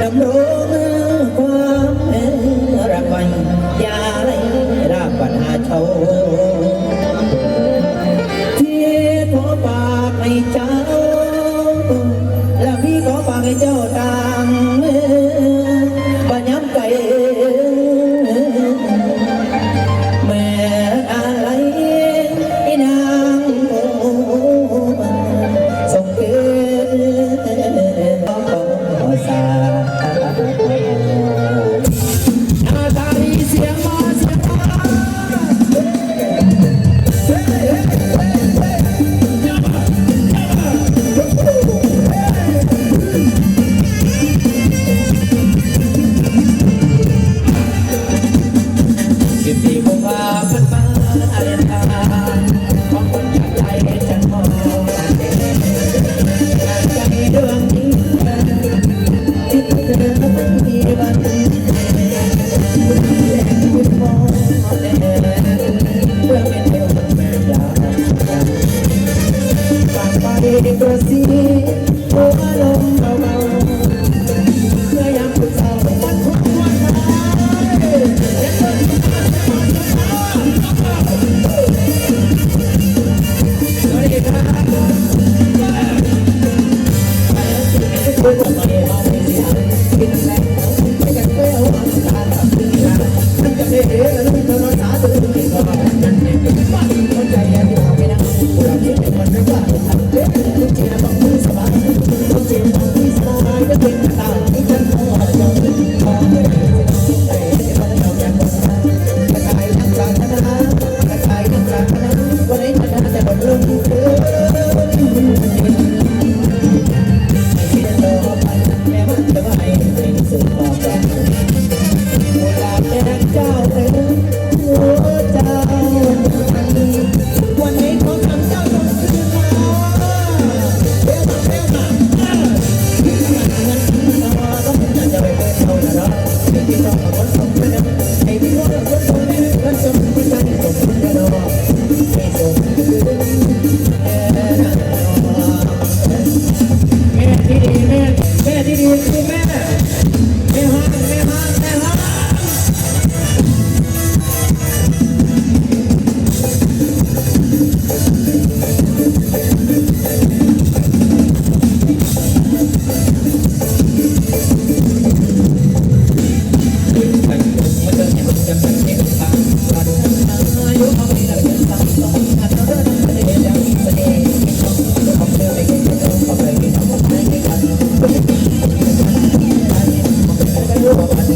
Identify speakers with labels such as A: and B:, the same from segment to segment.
A: ดำรงความรักไว้อย่าไรราบปัญหาเชาที่ขอปากให้เจ้า และพี่ขอปากให้เจ้าตางมื
B: Yeah.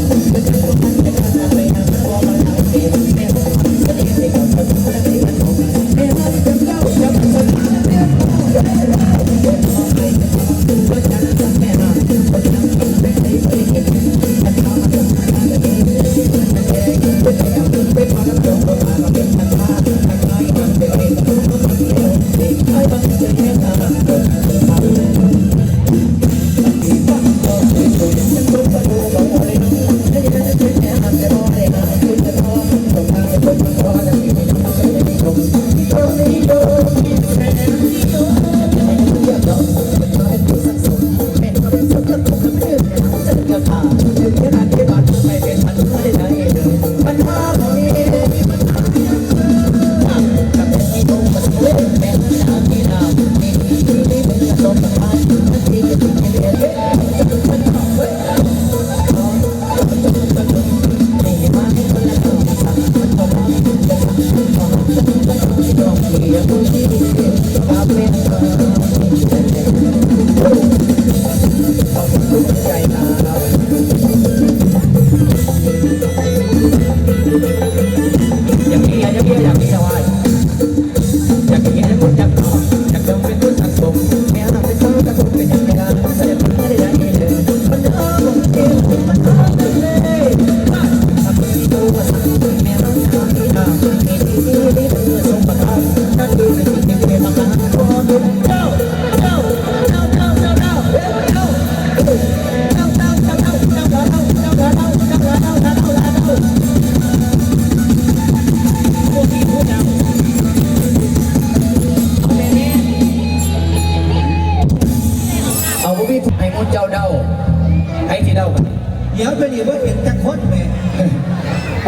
B: Thank you.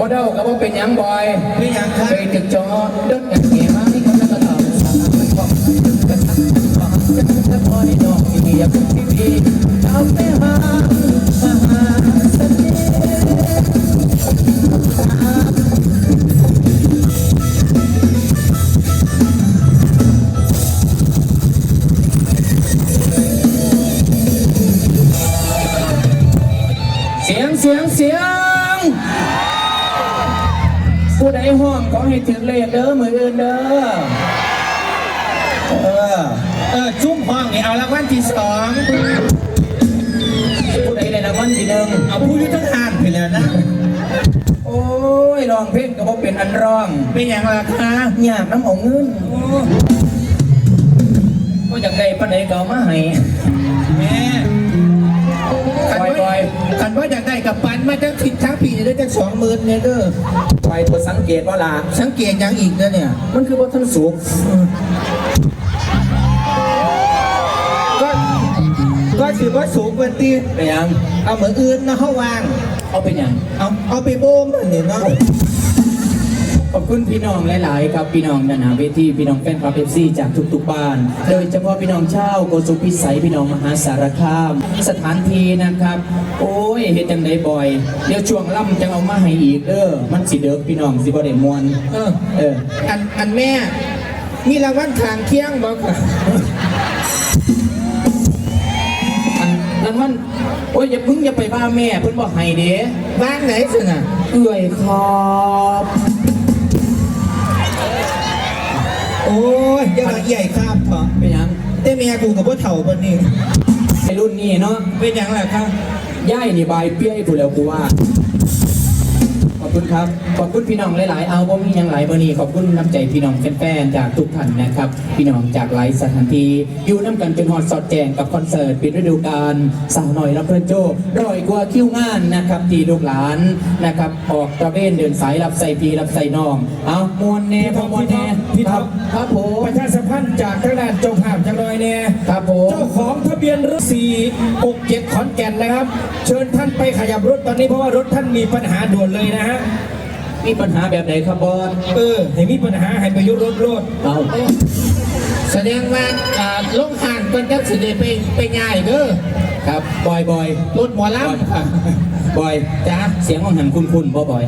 A: พอเดาก็ว่าเป็นหยังบอย
B: เป็นอย่างครับ
A: ไปถึงจอดดอย่างเงี้ยมาที่เขาจะกระทำสารพัดของกระทำของจะจะพอได้ดอกที่อยากเป็นที่ดีเอาไปหามหา ผู้ใดห้องขอให้ถึงเลขเด้อมืออื่นเด้อ
B: เออเออจุ้มห้องนี่เอารางวัลที่สอง
A: ผู้ใดได้รางวัลที่หนึ่ง
B: เอาผู้ยุทธทานไปแล้วนะ
A: โอ้ยร้องเพลงก็บ่เป็นอันร้อง
B: เป็นอย่างไรคะ
A: ยากน้ำเอาเงินก็อยากได้ปานใดก็เอามาให้
B: แม่ ขัน
A: ปล่อยปล่
B: ว่า
A: อย
B: ขันว่าอยากได้กับปันมาตั้งทิศทั้งปีจะได้ตั้งสองหมื่นเนี่ยเด้อ
A: ไปตัวสังเกตว่าล่ะ
B: สังเกตอย่างอีกนะเนี่ย
A: มันคือว่าท่านสุก
B: ก็ก็ถือว่าสูงกว่าตี
A: ไปยัง
B: เอาเหมือนอื่นนะเขาวาง
A: เอาเป็นหยัง
B: เอาเอาไปโบมอันนี้เนาะ
A: ขอบคุณพี่น้องหลาย ๆ ครับพี่น้องนานาเวทีพี่น้องแฟนคลับเอฟซีจากทุก ๆ บ้าน โดยเฉพาะพี่น้องชาวโกสุมพิสัยพี่น้องมหาสารคาม สถานที่นะครับ โอ้ยเฮ็ดจังไดบ่อย เดี๋ยวช่วงล่ำจะเอามาให้อีกเด้อมันสิเด้อพี่น้องสิบ่ได้มวน
B: เออ
A: เออ
B: อันอันแม่ มีรางวัลขางเคียงบอกค่ะ
A: อันนั้นมันโอ้ยอย่าเพึ่งอย่าไปบ้าแม่เพิ่นบ่ให้เด้
B: บ้านไหนสินะ
A: เอื้อยครับ
B: ใหญ่ข้ามเถอะ
A: เป็นหยัง
B: แต่เมียกูกับพ่อเถ่าปนนี่
A: ไอ้รุ่นนี้เนาะ
B: เป็นอย่างไรครับ
A: ย่ายนี่บายเปี้ยให้ผู้แล้วกูว่า ขอบคุณครับขอบคุณพี่น้องหลายๆ เอาบ่มีหยังหลายบ่นี้ขอบคุณน้ำใจพี่น้องแฟนๆจากทุกท่านนะครับ พี่น้องจากหลายสถานที่อยู่น้ำกันจนฮอดสอดแจงกับคอนเสิร์ตปิดฤดูกาลสาวหน่อยรับเพื่อนโจ้ร้อยกว่าคิวงานนะครับที่ลูกหลานนะครับออกตระเวนเดินสายรับใส่พี่รับใส่น้อง เอามวนแน่พอมวนแน่
C: พี่ท็อป
A: ครับผม
C: ประชาสัมพันธ์จากทางด้านเจ้าภาพจังเลยเนี่ย
A: ครับผม
C: เจ้าของทะเบียนรถ4 6 7ขอนแก่นนะครับ เชิญท่านไปขยับรถตอนนี้เพราะว่ารถท่านมีปัญหาด่วนเลยนะฮะ
A: มีปัญหาแบบไหนครับบอส
C: เออให้มีปัญหาให้ประยุทธ์รถรถ
A: เอา
B: แสดงว่าอ่าลงห่างกันจะสิได้ไปไปง่ายเด้อ
A: ครับบอยบอย
B: รถหมอลำค่ะ
A: บอยจ้าเสียงของหันคุณคุณบ่บอย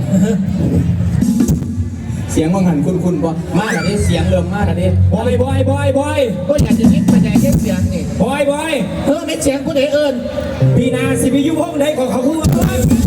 A: เสียงของหันคุณคุณบ่มาแล้วดิเสียงเริ่มมาแล้วดิ
C: บอยบอยบอยบอย
B: ก็อยากจะคิดไปไหนแค่เสียงนี่
C: บอยบอย
B: เฮ้ยไม่เสียงกูไหนเอิญ
C: พี่นาสิพิยุพงษ์